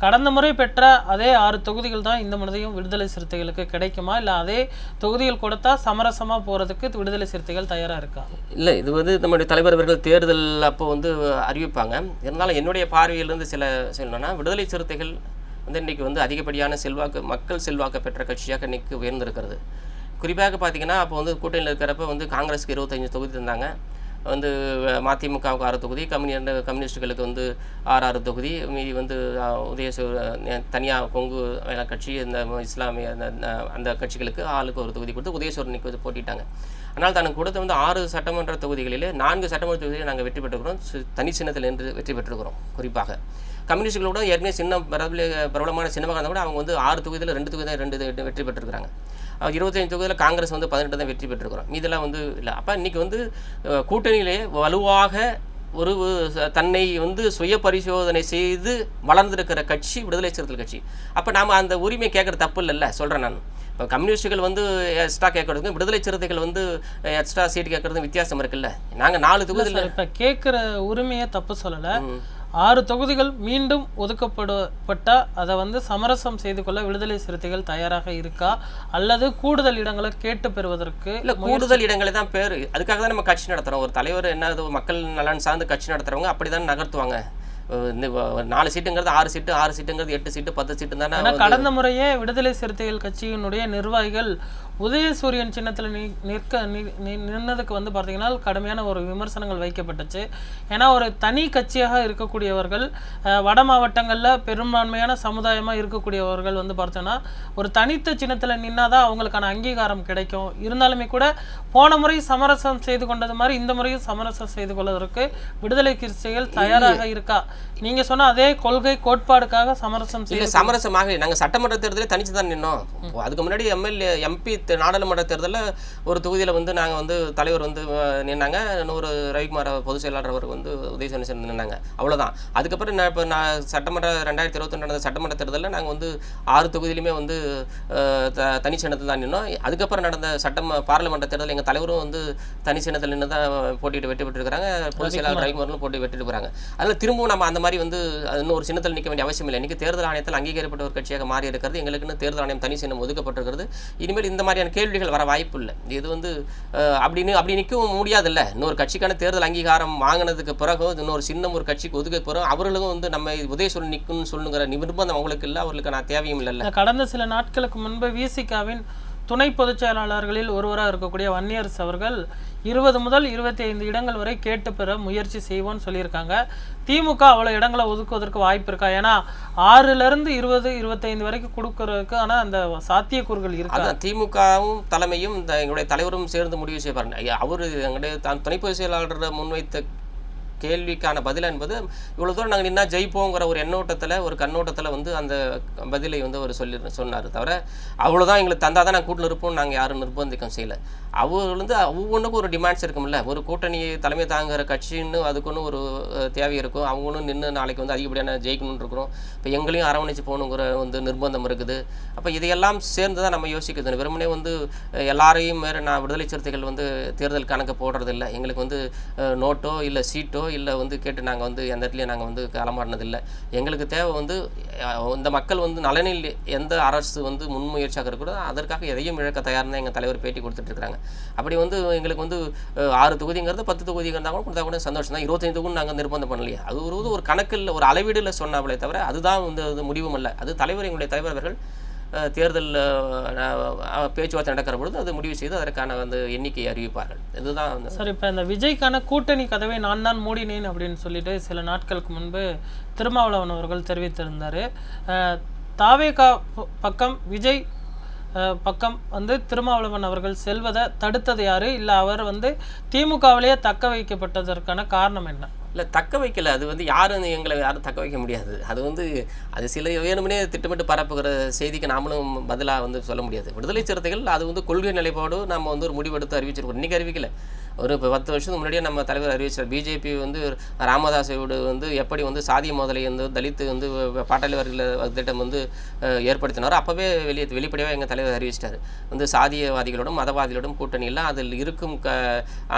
கடந்த முறை பெற்ற அதே ஆறு தொகுதிகள் தான் இந்த முறையும் விடுதலை சிறுத்தைகளுக்கு கிடைக்குமா? இல்லை அதே தொகுதிகள் கொடுத்தா சமரசமாக போகிறதுக்கு விடுதலை சிறுத்தைகள் தயாராக இருக்கா?
இல்லை இது வந்து நம்முடைய தலைவர் அவர்கள் தேர்தல் அப்போ வந்து அறிவிப்பாங்க. இருந்தாலும் என்னுடைய பார்வையிலிருந்து சில சொல்லணும்னா விடுதலை சிறுத்தைகள் வந்து இன்றைக்கி வந்து அதிகப்படியான செல்வாக்கு மக்கள் செல்வாக்கு பெற்ற கட்சியாக இன்றைக்கி உயர்ந்திருக்கிறது. குறிப்பாக பார்த்தீங்கன்னா அப்போ வந்து கூட்டணியில் இருக்கிறப்ப வந்து காங்கிரஸுக்கு இருபத்தஞ்சு தொகுதி தந்தாங்க. வந்து மதிமுகவுக்கு ஆறு தொகுதி கம்யூனி கம்யூனிஸ்டுகளுக்கு வந்து ஆறு ஆறு தொகுதி மீதி வந்து உதய தனியாக கொங்கு வேளா கட்சி இந்த இஸ்லாமிய அந்த அந்த- கட்சிகளுக்கு ஆளுக்கு ஒரு தொகுதி கொடுத்து உதயசூரனுக்கு வந்து போட்டிட்டாங்க. ஆனால் தனக்கு கொடுத்த வந்து ஆறு சட்டமன்ற தொகுதிகளிலே நான்கு சட்டமன்ற தொகுதிகளில் நாங்கள் வெற்றி பெற்றுக்கிறோம் தனி சின்னத்தில் என்று வெற்றி பெற்றிருக்கிறோம் குறிப்பாக. கம்யூனிஸ்டுகளோட ஏற்கனவே சின்ன பிரபல பிரபலமான சின்னமாக இருந்தால் கூட அவங்க வந்து ஆறு தொகுதியில் ரெண்டு தொகுதி தான் ரெண்டு வெற்றி பெற்றிருக்கிறாங்க. இருபத்தஞ்சு தொகுதியில் காங்கிரஸ் வந்து பதினெட்டு தான் வெற்றி பெற்றிருக்கிறோம். இதெல்லாம் வந்து இல்லை. அப்போ இன்றைக்கி வந்து கூட்டணியிலே வலுவாக ஒரு தன்னை வந்து சுய பரிசோதனை செய்து வளர்ந்திருக்கிற கட்சி விடுதலை சிறுத்தைகள் கட்சி. அப்போ நாம் அந்த உரிமை கேட்குற தப்பு இல்லைல்ல சொல்கிறேன் நான். இப்போ கம்யூனிஸ்டுகள் வந்து எக்ஸ்ட்ரா கேட்கறதுக்கும் விடுதலை சிறுத்தைகள் வந்து எக்ஸ்ட்ரா சீட் கேட்கறதுக்கும் வித்தியாசம் இருக்குல்ல. நாங்கள் நாலு தொகுதியில்
இப்போ கேட்குற உரிமையை தப்பு சொல்லலை. ஆறு தொகுதிகள் மீண்டும் ஒதுக்கப்படப்பட்டா அதை வந்து சமரசம் செய்து கொள்ள விடுதலை சிறுத்தைகள் தயாராக இருக்கா? அல்லது கூடுதல் இடங்களை கேட்டு பெறுவதற்கு
இல்லை கூடுதல் இடங்களே தான் பேர். அதுக்காக தான் நம்ம கட்சி நடத்துகிறோம் ஒரு தலைவர் என்ன மக்கள் நலன் சார்ந்து கட்சி நடத்துறவங்க அப்படி தான் நகர்த்துவாங்க நாலு சீட்டுங்கிறது ஆறு சீட்டு ஆறு சீட்டுங்கிறது எட்டு சீட்டு பத்து சீட்டு தானே
கடந்த முறையே விடுதலை சிறுத்தைகள் கட்சியினுடைய நிர்வாகிகள் உதயசூரியன் சின்னத்தில் நி நிற்க நின்னதுக்கு வந்து பார்த்தீங்கன்னா கடுமையான ஒரு விமர்சனங்கள் வைக்கப்பட்டுச்சு. ஏன்னா ஒரு தனி கட்சியாக இருக்கக்கூடியவர்கள் வட மாவட்டங்களில் பெரும்பான்மையான சமுதாயமாக இருக்கக்கூடியவர்கள் வந்து பார்த்தோன்னா ஒரு தனித்த சின்னத்தில் நின்னாதான் அவங்களுக்கான அங்கீகாரம் கிடைக்கும். இருந்தாலுமே கூட போன முறை சமரசம் செய்து கொண்டது மாதிரி இந்த முறையும் சமரசம் செய்து கொள்வதற்கு விடுதலை சிறுத்தைகள் தயாராக இருக்கா? நீங்க சொன்ன அதே கொள்கை கோட்பாடுக்காக சமரசம்
இல்லை சமரசமாக நாங்கள் சட்டமன்ற தேர்தலில் தனிச்சு தான் நின்னோம். அதுக்கு முன்னாடி எம்எல்ஏ எம்பி நாடாளுமன்ற தேர்தலில் ஒரு தொகுதியில் வந்து நாங்கள் வந்து தலைவர் வந்து நின்னாங்க. இன்னொரு ரவிக்குமார் பொதுச் செயலாளர் அவர் வந்து உதயசூரன் சேர்ந்து நின்னாங்க. அவ்வளவுதான். அதுக்கப்புறம் நான் இப்போ நான் சட்டமன்ற ரெண்டாயிரத்தி இருபத்தி நடந்த சட்டமன்ற தேர்தலில் நாங்கள் வந்து ஆறு தொகுதியிலுமே வந்து அஹ், த தனி நின்னோம். அதுக்கப்புறம் நடந்த சட்டம் பார்லிமெண்ட் தேர்தல் எங்கள் தலைவரும் வந்து தனி சின்னத்தில் நின்று தான் போட்டிட்டு வெற்றி பெற்றிருக்கிறாங்க. பொதுச் செயலாளர் ரவிக்குமாரும் போட்டி வெற்றி பெறாங்க. அதில் திரும்பவும் நம்ம அந்த மாதிரி வந்து அது இன்னும் ஒரு சின்னத்தில் நிற்க வேண்டிய அவசியம் இல்லை இன்றைக்கி தேர்தல் ஆணையத்தில் அங்கீகரிக்கப்பட்ட ஒரு கட்சியாக மாறி இருக்கிறது. எங்களுக்குன்னு தேர்தல் ஆணையம் தனி சின்னம் ஒதுக்கப்பட்டிருக்கிறது. இனிமேல் இந்த மாதிரியான கேள்விகள் வர வாய்ப்பு இல்லை. இது வந்து அப்படின்னு அப்படி நிற்கவும் முடியாதுல்ல. இன்னொரு கட்சிக்கான தேர்தல் அங்கீகாரம் வாங்கினதுக்கு பிறகு இன்னொரு சின்னம் ஒரு கட்சிக்கு ஒதுக்க பிறகு அவர்களும் வந்து நம்ம உதயசூரன் நிற்கும்னு சொல்லுங்கிற நிர்பந்தம் அவங்களுக்கு இல்லை. அவர்களுக்கு நான் தேவையும்
இல்லை கடந்த சில நாட்களுக்கு முன்பு விசிகாவின் துணை பொதுச் செயலாளர்களில் ஒருவராக இருக்கக்கூடிய வன்னியர்ஸ் அவர்கள் இருபது முதல் இருபத்தி ஐந்து இடங்கள் வரை கேட்டு பெற முயற்சி செய்வோம்னு சொல்லியிருக்காங்க. திமுக அவ்வளோ இடங்களை ஒதுக்குவதற்கு வாய்ப்பு இருக்கா? ஏன்னா ஆறுலேருந்து இருபது இருபத்தைந்து வரைக்கும் கொடுக்கறதுக்கு ஆனால் அந்த சாத்தியக்கூறுகள் இருக்கா?
அதான் திமுகவும் தலைமையும் இந்த எங்களுடைய தலைவரும் சேர்ந்து முடிவு செய்வார். அவர் எங்களுடைய தான் துணை பொதுச் செயலாளர் முன்வைத்த கேள்விக்கான பதில் என்பது இவ்வளோ தூரம் நாங்கள் நின்னா ஜெயிப்போங்கிற ஒரு எண்ணோட்டத்தில் ஒரு கண்ணோட்டத்தில் வந்து அந்த பதிலை வந்து அவர் சொல்லி சொன்னார் தவிர அவ்வளோதான் எங்களுக்கு தந்தால் தான் நாங்கள் கூட்டில் இருப்போம் நாங்கள் யாரும் நிர்பந்திக்கம் செய்யலை. அவர் வந்து ஒவ்வொன்றுக்கும் ஒரு டிமாண்ட்ஸ் இருக்கும்ல. ஒரு கூட்டணி தலைமை தாங்குகிற கட்சின்னு அதுக்குன்னு ஒரு தேவை இருக்கும். அவங்களும் நின்று நாளைக்கு வந்து அதிகப்படியான ஜெயிக்கணும்னு இருக்கிறோம். இப்போ எங்களையும் அரவணைச்சு போகணுங்கிற வந்து நிர்பந்தம் இருக்குது. அப்போ இதையெல்லாம் சேர்ந்து தான் நம்ம யோசிக்கிறது. வெறுமனே வந்து எல்லாரையும் மேலே நான் விடுதலை சிறுத்தைகள் வந்து தேர்தல் கணக்கு போடுறதில்ல. எங்களுக்கு வந்து நோட்டோ இல்லை சீட்டோ இல்லை வந்து கேட்டு நாங்கள் வந்து எந்த இடத்துலையும் நாங்கள் வந்து களமாடினதில்லை. எங்களுக்கு தேவை வந்து இந்த மக்கள் வந்து நலனில் எந்த அரசு வந்து முன்முயற்சியாக இருக்கிறதோ அதற்காக எதையும் இழக்க தயார்னு எங்கள் தலைவர் பேட்டி கொடுத்துட்டு அப்படி வந்து எங்களுக்கு வந்து ஆறு தொகுதிங்கிறது பத்து தொகுதிங்கிறதா கூட கொடுத்தா கூட சந்தோஷம் தான். இருபத்தஞ்சு தொகுதி நாங்கள் நிர்பந்தம் பண்ணலையே. அது ஒரு ஒரு கணக்கில் ஒரு அளவீடில் சொன்னாங்களே தவிர அதுதான் வந்து அது முடிவும் அல்ல அது தலைவர் எங்களுடைய தலைவர் அவர்கள் தேர்தல் பேச்சுவார்த்தை நடக்கிற பொழுது அது முடிவு செய்து அதற்கான வந்து எண்ணிக்கை அறிவிப்பார்கள். இதுதான் வந்து
சார் இப்போ இந்த விஜய்க்கான கூட்டணி கதவை நான் தான் மூடினேன் அப்படின்னு சொல்லிட்டு சில நாட்களுக்கு முன்பு திருமாவளவன் அவர்கள் தெரிவித்திருந்தார். தாவேகா பக்கம் விஜய் பக்கம் வந்து திருமாவளவன் அவர்கள் செல்வதை தடுத்தது யாரு? இல்லை அவர் வந்து திமுகவிலேயே தக்க வைக்கப்பட்டதற்கான காரணம் என்ன?
இல்லை தக்க வைக்கல. அது வந்து யாரும் எங்களை யாரும் தக்க வைக்க முடியாது. அது வந்து அது சில வேணும்னே திட்டமிட்டு பரப்புகிற செய்திக்கு நாமளும் பதிலாக வந்து சொல்ல முடியாது. விடுதலை சிறுத்தைகள் அது வந்து கொள்கை நிலைப்பாடு நம்ம வந்து ஒரு முடிவெடுத்து அறிவிச்சிருக்கோம். இன்றைக்கி அறிவிக்கல. ஒரு இப்போ பத்து வருஷத்துக்கு முன்னாடியே நம்ம தலைவர் அறிவிச்சார். பிஜேபி வந்து ராமதாஸோடு வந்து எப்படி வந்து சாதிய மோதலை வந்து தலித்து வந்து பாட்டாளி வர்க்க திட்டம் வந்து ஏற்படுத்தினாரோ அப்போவே வெளியே வெளிப்படையாக எங்கள் தலைவர் அறிவிச்சிட்டார். வந்து சாதியவாதிகளோடும் மதவாதிகளோடும் கூட்டணியில் அதில் இருக்கும் க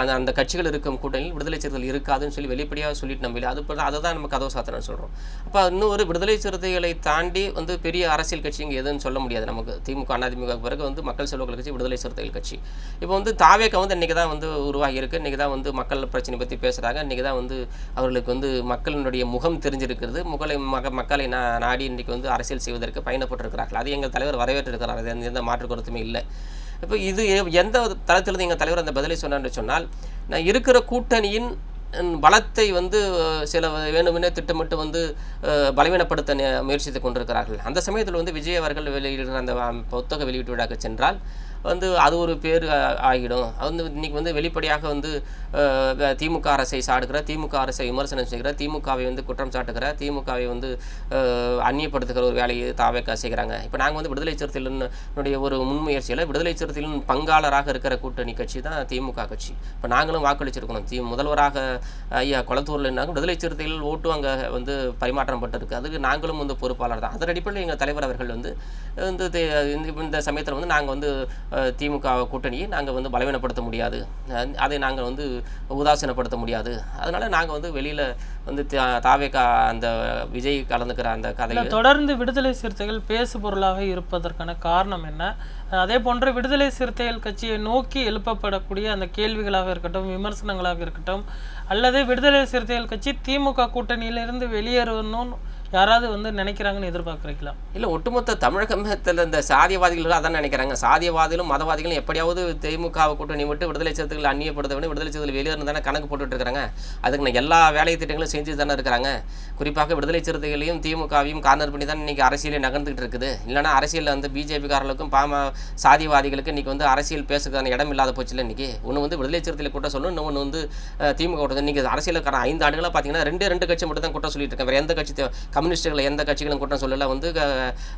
அந்த அந்த கட்சிகள் இருக்கும் கூட்டணியில் விடுதலை சிறுத்தைகள் இருக்காதுன்னு சொல்லி வெளிப்படையாக சொல்லிட்டு நம்ம அது அதை தான் நம்ம கதவு சாத்திரம்னு சொல்கிறோம் அப்போ இன்னும் ஒரு விடுதலை சிறுத்தைகளை தாண்டி வந்து பெரிய அரசியல் கட்சி இங்கே எதுன்னு சொல்ல முடியாது நமக்கு. திமுக அதிமுக பிறகு வந்து மக்கள் செல்வங்கள் கட்சி விடுதலை சிறுத்தைகள் கட்சி. இப்போ வந்து தாவேக்க வந்து இன்றைக்கி தான் வந்து உருவாகி இருக்கு. இன்றைக்கி தான் வந்து மக்கள் பிரச்சனை பற்றி பேசுகிறாங்க இன்றைக்கி தான் வந்து அவர்களுக்கு வந்து மக்களினுடைய முகம் தெரிஞ்சிருக்கிறது. முகலை மக மக்களை நா நாடி இன்றைக்கி வந்து அரசியல் செய்வதற்கு பயணப்பட்டிருக்கிறார்கள். அது எங்கள் தலைவர் வரவேற்றிருக்கிறார். அது எந்த- எந்த மாற்று கருத்துமே இல்லை. இப்போ இது எந்த தளத்திலிருந்து எங்கள் தலைவர் அந்த பதிலை சொன்னார்னு சொன்னால் நான் இருக்கிற கூட்டணியின் பலத்தை வந்து சில வேணுமெனே திட்டமிட்டு வந்து பலவீனப்படுத்த முயற்சித்துக் முயற்சித்து கொண்டிருக்கிறார்கள். அந்த சமயத்தில் வந்து விஜய் அவர்கள் வெளியிடுகிற அந்த புத்தக வெளியீட்டு விழாக்கு சென்றால் வந்து அது ஒரு பேர் ஆகிடும். அது வந்து இன்றைக்கி வந்து வெளிப்படையாக வந்து திமுக அரசை சாடுகிற திமுக அரசை விமர்சனம் செய்கிற திமுகவை வந்து குற்றம் சாட்டுகிற திமுகவை வந்து அந்நியப்படுத்துகிற ஒரு வேலையை தாவேக்கா செய்கிறாங்க. இப்போ நாங்கள் வந்து விடுதலை சிறுத்தைகளுடைய ஒரு முன்முயற்சியில் விடுதலை சிறுத்தைகளின் பங்காளராக இருக்கிற கூட்டணி கட்சி தான் திமுக கட்சி. இப்போ நாங்களும் வாக்களிச்சிருக்கணும். தி முதல்வராக ஐயா குளத்தூரில் இருந்தாங்க. விடுதலை சிறுத்தைகள் ஓட்டு அங்கே வந்து பரிமாற்றம் பட்டிருக்கு அதுக்கு நாங்களும் வந்து பொறுப்பாளர் தான். அதன் அடிப்படையில் எங்கள் தலைவர் அவர்கள் வந்து வந்து இந்த- சமயத்தில் வந்து நாங்கள் வந்து திமுக கூட்டணியை நாங்கள் வந்து பலவீனப்படுத்த முடியாது. அதை நாங்கள் வந்து உதாசீனப்படுத்த முடியாது. அதனால் நாங்கள் வந்து வெளியில் வந்து தா- தாவேக்கா அந்த விஜய் கலந்துக்கிற அந்த
இல்ல, தொடர்ந்து விடுதலை சிறுத்தைகள் பேசு பொருளாக இருப்பதற்கான காரணம் என்ன? அதே போன்று விடுதலை சிறுத்தைகள் கட்சியை நோக்கி எழுப்பப்படக்கூடிய அந்த கேள்விகளாக இருக்கட்டும் விமர்சனங்களாக இருக்கட்டும் அல்லது விடுதலை சிறுத்தைகள் கட்சி திமுக கூட்டணியிலிருந்து வெளியேறணும்னு யாராவது வந்து நினைக்கிறாங்கன்னு எதிர்பார்க்குறீங்களா?
இல்லை ஒட்டுமொத்த தமிழகத்தில் இந்த சாதியவாதிகள் அதான் நினைக்கிறாங்க. சாதியவாதிகளும் மதவாதிகளும் எப்படியாவது திமுகவை கூட்டணி விட்டு விடுதலை சிறுத்தைகள் அந்நியப்படுத்த வேண்டும். விடுதலை சிறுத்தைகள் வெளியேறணும் தானே கணக்கு போட்டுட்டு இருக்கிறாங்க. அதுக்கு நான் எல்லா வேலை திட்டங்களும் செஞ்சு தானே இருக்கிறாங்க. குறிப்பாக விடுதலை சிறுத்தைகளையும் திமுகவையும் கார்னர் பண்ணி தான் இன்றைக்கி அரசியலே நகர்ந்துகிட்டு இருக்குது. இல்லைனா அரசியலில் வந்து பிஜேபிக்காரர்களுக்கும் பாம சாதியவாதிகளுக்கு இன்றைக்கி வந்து அரசியல் பேசுகிறதான இடம் இல்லாத போச்சுல இன்றைக்கி ஒன்று வந்து விடுதலை சிறுத்தைகளை கூட்டம் சொல்லணும். இன்னொன்று வந்து திமுக கூட்டம் இன்றைக்கி அரசியலுக்கான ஐந்து ஆண்டுகளாக பார்த்தீங்கன்னா ரெண்டு ரெண்டு கட்சி மட்டும் தான் கூட்டம் சொல்லிட்டு இருக்கேன் வேறு எந்த கட்சி கம்யூனிஸ்டுகளை எந்த கட்சிகளும் கூட்டம் சொல்லலை வந்து க-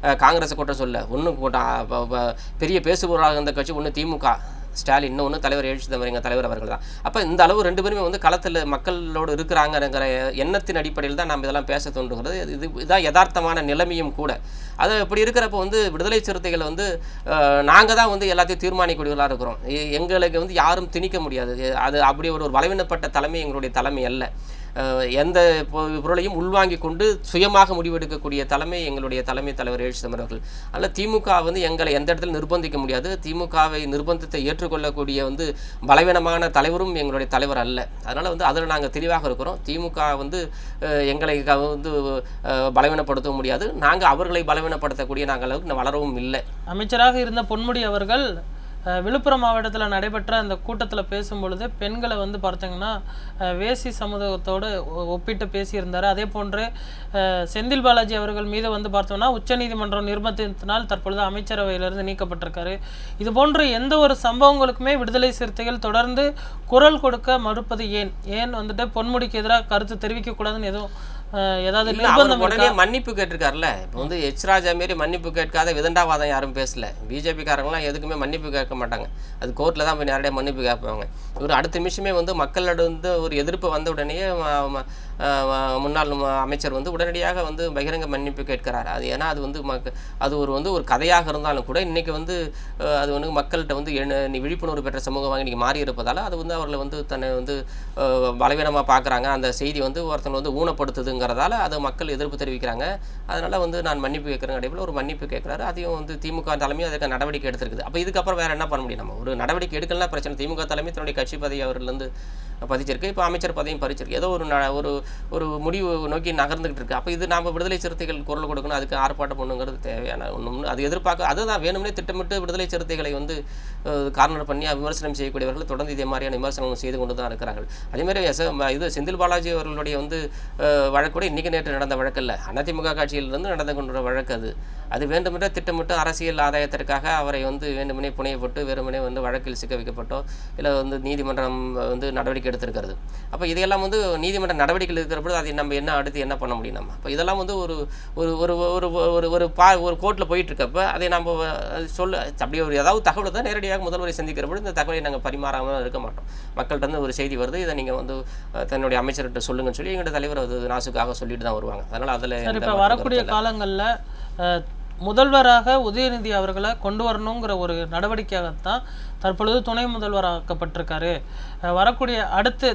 அஹ், கூட்டம் சொல்ல ஒன்றும் கூட்டம் பெரிய பேசுபொருளாக இருந்த கட்சி ஒன்று திமுக ஸ்டாலின் இன்னொன்று தலைவர் எழுச்சி தவறிங்க தலைவர் அவர்கள் தான். அப்போ இந்த அளவு ரெண்டு பேருமே வந்து களத்தில் மக்களோடு இருக்கிறாங்கிற எண்ணத்தின் அடிப்படையில் தான் நம்ம இதெல்லாம் பேச தோன்றுகிறது. இது இதான் யதார்த்தமான நிலைமையும் கூட. அது இப்படி இருக்கிறப்ப வந்து விடுதலை சிறுத்தைகள் வந்து நாங்கள் தான் வந்து எல்லாத்தையும் தீர்மானிக்கூடியவர்களாக இருக்கிறோம். எங்களுக்கு வந்து யாரும் திணிக்க முடியாது. அது அப்படி ஒரு வளவினப்பட்ட தலைமை எங்களுடைய தலைமை அல்ல. எந்த பொருளையும் உள்வாங்கி கொண்டு சுயமாக முடிவெடுக்கக்கூடிய தலைமை எங்களுடைய தலைமை தலைவர் எழுச்சி அவர்கள். அல்ல திமுக வந்து எங்களை எந்த இடத்துல நிர்பந்திக்க முடியாது. திமுகவை நிர்பந்தத்தை ஏற்றுக்கொள்ளக்கூடிய வந்து பலவீனமான தலைவரும் எங்களுடைய தலைவர் அல்ல. அதனால் வந்து அதில் நாங்கள் தெளிவாக இருக்கிறோம். திமுக வந்து எங்களை வந்து பலவீனப்படுத்த பலவீனப்படுத்தவும் முடியாது. நாங்கள் அவர்களை பலவீனப்படுத்தக்கூடிய நாங்கள் அளவுக்கு வளரவும் இல்லை.
அமைச்சராக இருந்த பொன்முடி அவர்கள் விழுப்புரம் மாவட்டத்தில் நடைபெற்ற அந்த கூட்டத்தில் பேசும்பொழுது பெண்களை வந்து பார்த்தீங்கன்னா வேசி சமூகத்தோடு ஒ- ஒப்பிட்டு பேசியிருந்தார். அதே போன்று செந்தில் பாலாஜி அவர்கள் மீது வந்து பார்த்தோம்னா உச்சநீதிமன்றம் நிர்பந்தத்தினால் தற்பொழுது அமைச்சரவையிலிருந்து நீக்கப்பட்டிருக்காரு. இது போன்ற எந்த ஒரு சம்பவங்களுக்குமே விடுதலை சிறுத்தைகள் தொடர்ந்து குரல் கொடுக்க மறுப்பது ஏன்? ஏன் வந்துட்டு பொன்முடிக்கு எதிராக கருத்து தெரிவிக்கக்கூடாதுன்னு எதுவும் ஏதாவது நிர்பந்தம்
உடனே மன்னிப்பு கேட்டிருக்காருல்ல. இப்போ வந்து எச் ராஜா மாரி மன்னிப்பு கேட்காத விதண்டாவாதம் யாரும் பேசல. பிஜேபிக்காரங்களாம் எதுக்குமே மன்னிப்பு கேட்க மாட்டாங்க. அது கோர்ட்டில் தான் போய் நேரடியாக மன்னிப்பு கேட்பாங்க. இவர் அடுத்த நிமிஷமே வந்து மக்களோட வந்து ஒரு எதிர்ப்பு வந்த உடனேயே முன்னாள் அமைச்சர் வந்து உடனடியாக வந்து பகிரங்க மன்னிப்பு கேட்கிறார். அது ஏன்னா அது வந்து மக்க அது ஒரு வந்து ஒரு கதையாக இருந்தாலும் கூட இன்னைக்கு வந்து அது வந்து மக்கள்கிட்ட வந்து விழிப்புணர்வு பெற்ற சமூகமாக இன்னைக்கு மாறி இருப்பதால் அது வந்து அவர்களை வந்து தன்னை வந்து பலவீனமாக பார்க்குறாங்க. அந்த செய்தி வந்து ஒருத்தன் வந்து இருக்குங்கிறதால அதை மக்கள் எதிர்ப்பு தெரிவிக்கிறாங்க. அதனால் வந்து நான் மன்னிப்பு கேட்குறேன் அடைப்பில் ஒரு மன்னிப்பு கேட்குறாரு. அதையும் வந்து திமுக தலைமையும் அதுக்கு நடவடிக்கை எடுத்திருக்குது. அப்போ இதுக்கப்புறம் வேறு என்ன பண்ண முடியும் நம்ம? ஒரு நடவடிக்கை எடுக்கலாம் பிரச்சனை. திமுக தலைமை தன்னுடைய கட்சி பதவி அவர்லேருந்து பதிச்சிருக்கு. இப்போ அமைச்சர் பதவியும் பறிச்சிருக்கு. ஏதோ ஒரு ந- ஒரு ஒரு முடிவு நோக்கி நகர்ந்துகிட்டு இருக்கு. அப்போ இது நாம் விடுதலை சிறுத்தைகள் குரல் கொடுக்கணும். அதுக்கு ஆர்ப்பாட்டம் பண்ணுங்கிறது தேவையான ஒன்றும் அது எதிர்பார்க்க அதுதான் வேணும்னே திட்டமிட்டு விடுதலை சிறுத்தைகளை வந்து கார்னர் பண்ணி விமர்சனம் செய்யக்கூடியவர்கள் தொடர்ந்து இதே மாதிரியான விமர்சனம் செய்து கொண்டு தான் இருக்கிறார்கள். அதேமாதிரி எஸ் இது செந்தில் பாலாஜி அவர்களுடைய வந்து அஹ், வழக்கு இன்றைக்கி நேற்று நடந்த வழக்கில் அதிமுக கட்சியிலிருந்து நடந்து கொண்ட வழக்கு அது. அது வேண்டுமென்றே திட்டமிட்டு அரசியல் ஆதாயத்திற்காக அவரை வந்து வேண்டுமெனே புனையப்பட்டு வெறுமனே வந்து வழக்கில் சிக்க வைக்கப்பட்டோ இல்லை வந்து நீதிமன்றம் வந்து நடவடிக்கை எடுத்திருக்கிறது. அப்போ இதையெல்லாம் வந்து நீதிமன்ற நடவடிக்கைகள் இருக்கிற பொழுது அதை நம்ம என்ன அடுத்து என்ன பண்ண முடியும் நம்ம? அப்போ இதெல்லாம் வந்து ஒரு ஒரு ஒரு ஒரு ஒரு ஒரு பா ஒரு கோர்ட்டில் போயிட்டு இருக்கப்ப அதை நம்ம சொல்ல அப்படி ஒரு ஏதாவது தகவல் தான் நேரடியாக முதல்வரை சந்திக்கிற பொழுது இந்த தகவலை நாங்கள் பரிமாறாமல் இருக்க மாட்டோம். மக்கள்கிட்ட இருந்து ஒரு செய்தி வருது இதை நீங்கள் வந்து தன்னுடைய அமைச்சர்கிட்ட சொல்லுங்கன்னு சொல்லி எங்களோட தலைவர் அது நாசுக்காக சொல்லிட்டு தான் வருவாங்க. அதனால் அதில்
வரக்கூடிய காலங்களில் முதல்வராக உதயநிதி அவர்களை கொண்டு வரணுங்கிற ஒரு நடவடிக்கையாகத்தான் தற்பொழுது துணை முதல்வராக்கப்பட்டிருக்காரு. வரக்கூடிய அடுத்து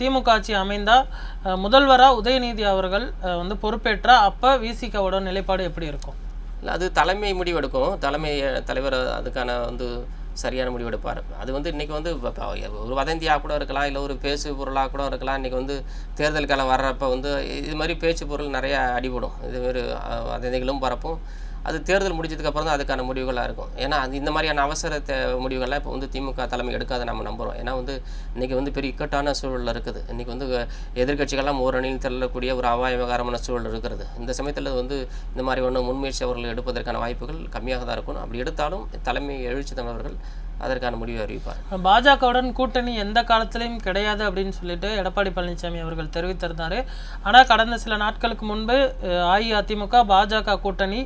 திமுக ஆட்சி அமைந்தால் முதல்வராக உதயநிதி அவர்கள் வந்து பொறுப்பேற்றால் அப்போ விசிகாவோட நிலைப்பாடு எப்படி இருக்கும்?
இல்லை அது தலைமை முடிவெடுக்கும். தலைமை தலைவர் அதுக்கான வந்து சரியான முடிவெடுப்பார் அது வந்து இன்றைக்கி வந்து ஒரு வதந்தியாக கூட இருக்கலாம் இல்லை ஒரு பேச்சு பொருளாக கூட இருக்கலாம். இன்றைக்கி வந்து தேர்தல் காலம் வர்றப்ப வந்து இது மாதிரி பேச்சு பொருள் நிறையா அடிபடும். இது மாதிரி வதந்திகளும் பரப்பும். அது தேர்தல் முடிஞ்சதுக்கப்புறம் தான் அதுக்கான முடிவுகளாக இருக்கும். ஏன்னா அது இந்த மாதிரியான அவசர தே முடிவுகள்லாம் இப்போ வந்து திமுக தலைமை எடுக்காத நம்ம நம்புகிறோம் ஏன்னா வந்து இன்றைக்கி வந்து பெரிய இக்கட்டான சூழல் இருக்குது. இன்றைக்கி வந்து எதிர்க்கட்சிகள்லாம் அணியில் தள்ளக்கூடிய ஒரு அபாயகரமான சூழல் இருக்கிறது. இந்த சமயத்தில் வந்து இந்த மாதிரி ஒன்று முன்முயற்சி அவர்கள் எடுப்பதற்கான வாய்ப்புகள் கம்மியாக தான் இருக்கும். அப்படி எடுத்தாலும் தலைமை எழுச்சி தமிழர்கள் அதற்கான முடிவை அறிவிப்பார்
பாஜகவுடன் கூட்டணி எந்த காலத்திலையும் கிடையாது அப்படின்னு சொல்லிட்டு எடப்பாடி பழனிசாமி அவர்கள் தெரிவித்திருந்தார். ஆனால் கடந்த சில நாட்களுக்கு முன்பு அஇஅதிமுக பாஜக கூட்டணி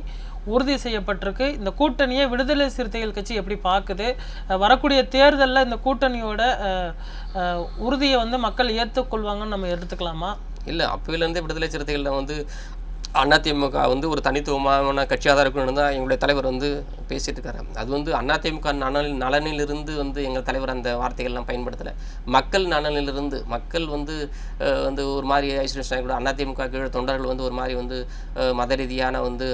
உறுதி செய்யப்பட்டிருக்கு. இந்த கூட்டணியை விடுதலை சிறுத்தைகள் கட்சி எப்படி பார்க்குது? வரக்கூடிய தேர்தலில் இந்த கூட்டணியோட உறுதியை வந்து மக்கள் ஏற்றுக்கொள்வாங்கன்னு நம்ம எடுத்துக்கலாமா?
இல்லை அப்போலேருந்தே விடுதலை சிறுத்தைகளில் வந்து அதிமுக வந்து ஒரு தனித்துவமான கட்சியாக தான் இருக்கணும்னு தான் எங்களுடைய தலைவர் வந்து பேசிகிட்டு இருக்காரு அது வந்து அதிமுக நலனில் நலனிலிருந்து வந்து எங்கள் தலைவர் அந்த வார்த்தைகள்லாம் பயன்படுத்தலை. மக்கள் நலனிலிருந்து மக்கள் வந்து வந்து ஒரு மாதிரி ஐஸ்வர்யம் கூட அதிமுக கீழே தொண்டர்கள் வந்து ஒரு மாதிரி வந்து மத ரீதியான வந்து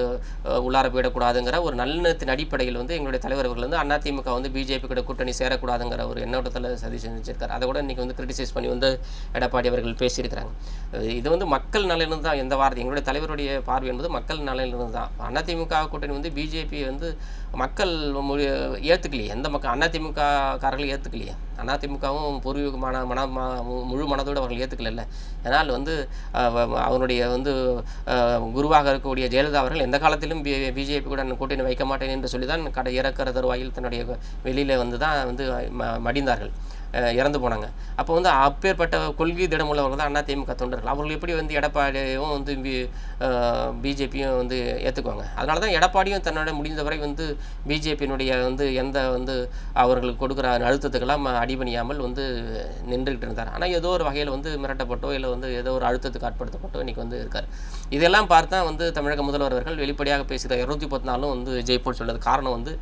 உள்ளார போயிடக்கூடாதுங்கிற ஒரு நல்லெண்ணத்தின் அடிப்படையில் வந்து எங்களுடைய தலைவர் அவர்கள் வந்து அதிமுக வந்து பிஜேபி கூட கூட்டணி சேரக்கூடாதுங்கிற ஒரு எண்ணோட்டத்தில் சதி செஞ்சுருக்காரு. அதை கூட இன்றைக்கி வந்து கிரிட்டிசைஸ் பண்ணி வந்து எடப்பாடி அவர்கள் பேசியிருக்கிறாங்க. இது வந்து மக்கள் நலனிலிருந்து தான் எந்த வார்த்தை எங்களுடைய தலைவருடைய பார்வை என்பது மக்கள் நலனிலிருந்து தான். அதிமுக கூட்டணி வந்து பிஜேபி வந்து மக்கள் மொழி ஏற்றுக்கலையே எந்த மக்கள் அதிமுக காரர்கள் ஏற்றுக்கலையே அதிமுகவும் பூர்வீகமான மன மு- முழு மனதோடு அவர்கள் ஏற்றுக்கல அதனால் வந்து அவனுடைய வந்து குருவாக இருக்கக்கூடிய ஜெயலலிதா அவர்கள் எந்த காலத்திலும் பி பிஜேபி கூட நான் கூட்டணி வைக்க மாட்டேன் என்று சொல்லி தான் கடை இறக்கிற தருவாயில் தன்னுடைய வெளியில் வந்து தான் வந்து ம- மடிந்தார்கள். இறந்து போனாங்க. அப்போ வந்து அப்பேற்பட்ட கொள்கை திடமுள்ளவர்கள் தான் அதிமுக தொண்டர்கள். அவர்கள் எப்படி வந்து எடப்பாடியும் வந்து பிஜேபியும் வந்து ஏற்றுக்குவாங்க அதனால தான் எடப்பாடியும் தன்னோட முடிந்தவரை வந்து பிஜேபியினுடைய வந்து எந்த வந்து அவர்களுக்கு கொடுக்குற அழுத்தத்துக்கெல்லாம் அடிபணியாமல் வந்து நின்றுக்கிட்டு இருந்தார். ஆனால் ஏதோ ஒரு வகையில் வந்து மிரட்டப்பட்டோ இல்லை வந்து ஏதோ ஒரு அழுத்தத்துக்கு ஆட்படுத்தப்பட்டோ இன்னைக்கு வந்து இருக்கார். இதெல்லாம் பார்த்தா வந்து தமிழக முதல்வர் அவர்கள் வெளிப்படையாக பேசுகிற இரநூத்தி பத்து நாளும் வந்து ஜெய்ப்பூர் சொல்றது காரணம் வந்து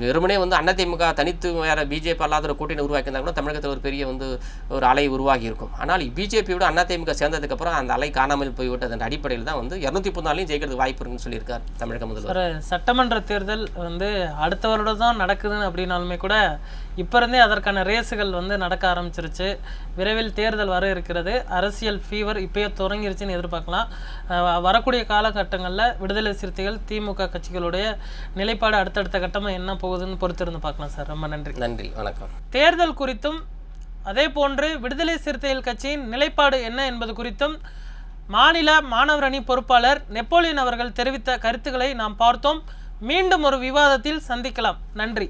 வெறுமனே வந்து அதிமுக தனித்து வேறு பிஜேபி அல்லாத ஒரு கூட்டணி உருவாக்கியிருந்தா கூட தமிழகத்தில் ஒரு பெரிய வந்து ஒரு அலை உருவாகி இருக்கும் ஆனால் பிஜேபியோட அதிமுக சேர்ந்ததுக்கப்புறம் அந்த அலை காணாமல் போய்விட்டது அந்த அடிப்படையில் தான் வந்து இரநூத்தி பதினாலையும் ஜெயிக்கிறதுக்கு வாய்ப்பு இருக்குன்னு சொல்லியிருக்கார் தமிழக முதல்வர்.
சட்டமன்ற தேர்தல் வந்து அடுத்த வருடம் தான் நடக்குதுன்னு அப்படின்னாலுமே கூட இப்போ இருந்தே அதற்கான ரேஸுகள் வந்து நடக்க ஆரம்பிச்சிருச்சு. விரைவில் தேர்தல் வர இருக்கிறது. அரசியல் ஃபீவர் இப்பயே தொடங்கிருச்சுன்னு எதிர்பார்க்கலாம். வரக்கூடிய காலகட்டங்களில் விடுதலை சிறுத்தைகள் திமுக கட்சிகளுடைய நிலைப்பாடு அடுத்தடுத்த கட்டமாக என்ன போகுதுன்னு பொறுத்திருந்து பார்க்கலாம் சார். ரொம்ப நன்றி.
நன்றி. வணக்கம்.
தேர்தல் குறித்தும் அதே போன்று விடுதலை சிறுத்தைகள் கட்சியின் நிலைப்பாடு என்ன என்பது குறித்தும் மாநில மாணவர் அணி பொறுப்பாளர் நெப்போலியன் அவர்கள் தெரிவித்த கருத்துக்களை நாம் பார்த்தோம். மீண்டும் ஒரு விவாதத்தில் சந்திக்கலாம். நன்றி.